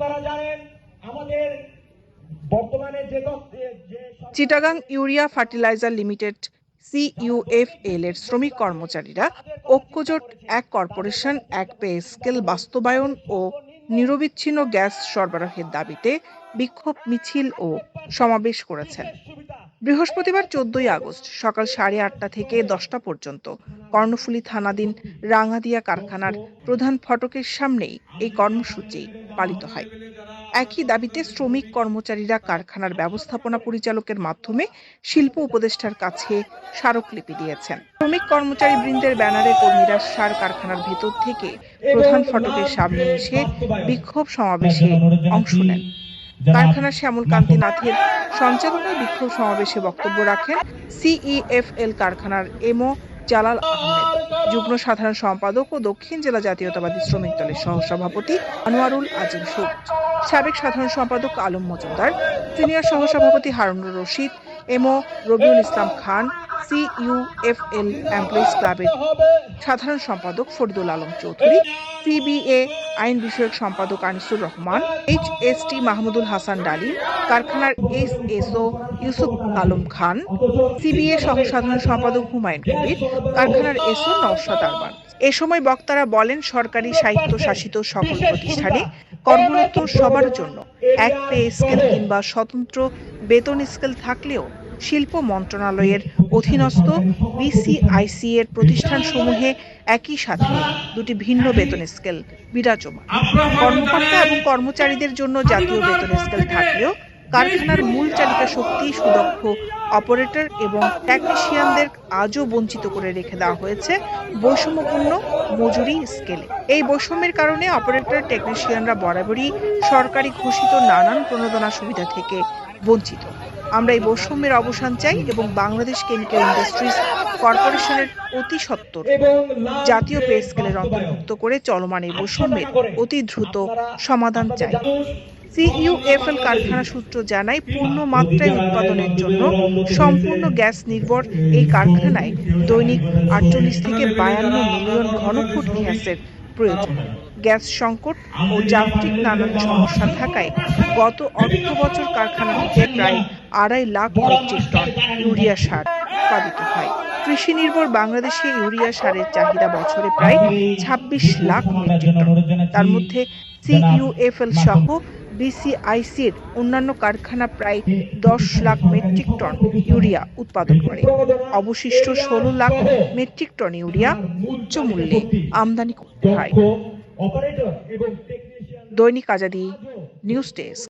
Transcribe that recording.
আপনারা জানেন, আমাদের বর্তমানে যে Chittagong urea fertiliser limited CUFL এর শ্রমিক কর্মচারীরা ঐক্যজোট এক কর্পোরেশন, এক পে স্কেল বাস্তবায়ন ও নিরবিচ্ছিন্ন গ্যাস সরবরাহের দাবিতে বিক্ষোভ মিছিল ও সমাবেশ করেছেন। বৃহস্পতিবার চোদ্দই আগস্ট সকাল সাড়ে আটটা থেকে দশটা পর্যন্ত কর্ণফুলী থানাধীন রাঙাদিয়া কারখানার প্রধান ফটকের সামনেই এই কর্মসূচি পালিত হয়। একই দাবিতে শ্রমিক কর্মচারীরা কারখানার ব্যবস্থাপনা পরিচালকের মাধ্যমে শিল্প উপদেষ্টার কাছে স্মারকলিপি দিয়েছেন। শ্রমিক কর্মচারী বৃন্দের ব্যানারে কর্মীরা সার কারখানার ভেতর থেকে প্রধান ফটকের সামনে এসে বিক্ষোভ সমাবেশে অংশ নেন। কারখানার শ্যামল কান্তি নাথের সঞ্চালনায় বিক্ষোভ সমাবেশে বক্তব্য রাখেন সিইএফএল কারখানার এমও জালাল আহমেদ। যুগ্ম সাধারণ সম্পাদক ও দক্ষিণ জেলা জাতীয়তাবাদী শ্রমিক দলের সহসভাপতি আনোয়ারুল আজিম সুদ। সাবেক সাধারণ সম্পাদক আলম মজুমদার সিনিয়র সহসভাপতি হারুনুর রশিদ এমও রবিউল ইসলাম খান সিইউএফএল এমপ্লয়িজ ক্লাবের সাধারণ সম্পাদক ফরিদুল আলম চৌধুরী সিবিএ আইন বিষয়ক সম্পাদক Anisur Rahman H S T Mahmudul Hasan Dalim, কারখানার এসএসও ইউসুফ আলম খান সিবিএ সহ সাধারণ সম্পাদক হুমায়ুন কবির, কারখানার এসও নওশাদ আরমান। এ সময় বক্তারা বলেন, সরকারি সাহিত্য শাসিত সকল প্রতিষ্ঠানে কর্মরত সবার জন্য এক পে স্কেল কিংবা স্বতন্ত্র বেতন স্কেল থাকলেও শিল্প মন্ত্রণালয়ের অধীনস্থ বিসিআইসি এর প্রতিষ্ঠান সমূহে একই সাথে দুটি ভিন্ন বেতন স্কেল বিরাজমান। কর্মকর্তা এবং কর্মচারীদের জন্য জাতীয় বেতন স্কেল থাকলেও কারখানার মূল চালিকা শক্তি সুদক্ষ অপারেটর এবং টেকনিশিয়ানদের আজও বঞ্চিত করে রেখে দেওয়া হয়েছে বৈষম্যপূর্ণ মজুরি স্কেলে এই বৈষম্যের কারণে অপারেটর টেকনিশিয়ানরা বরাবরই সরকারি ঘোষিত নানান প্রণোদনা সুবিধা থেকে বঞ্চিত। আমরা এই বৈষম্যের অবসান চাই এবং বাংলাদেশ কেমিক্যাল ইন্ডাস্ট্রিজ কর্পোরেশনের অতি সত্বর এবং জাতীয় পে স্কেলের অন্তর্ভুক্ত করে চলমান এই বৈষম্যের অতি দ্রুত সমাধান চাই। সিইউএফএল কারখানা সূত্র জানায়, পূর্ণ মাত্রায় উৎপাদনের জন্য সম্পূর্ণ গ্যাস নির্ভর এই কারখানায় দৈনিক আটচল্লিশ থেকে বায়ান্ন মিলিয়ন ঘনফুট গ্যাসের প্রয়োজন। গ্যাস সংকট ও যান্ত্রিক নানান সমস্যা থাকায় গত অর্থ বছর কারখানা থেকে প্রায় আড়াই লাখ মেট্রিক টন ইউরিয়া সার উৎপাদিত হয়। কৃষি নির্ভর বাংলাদেশে ইউরিয়া সারের চাহিদা বছরে প্রায় ছাব্বিশ লাখ মেট্রিক টন। তার মধ্যে সিইউএফএল সহ বিসিআইসির অন্যান্য কারখানা প্রায় দশ লাখ মেট্রিক টন ইউরিয়া উৎপাদন করে। অবশিষ্ট ষোলো লাখ মেট্রিক টন ইউরিয়া উচ্চ মূল্যে আমদানি করতে হয়। দৈনিক আজাদি নিউজ ডেস্ক।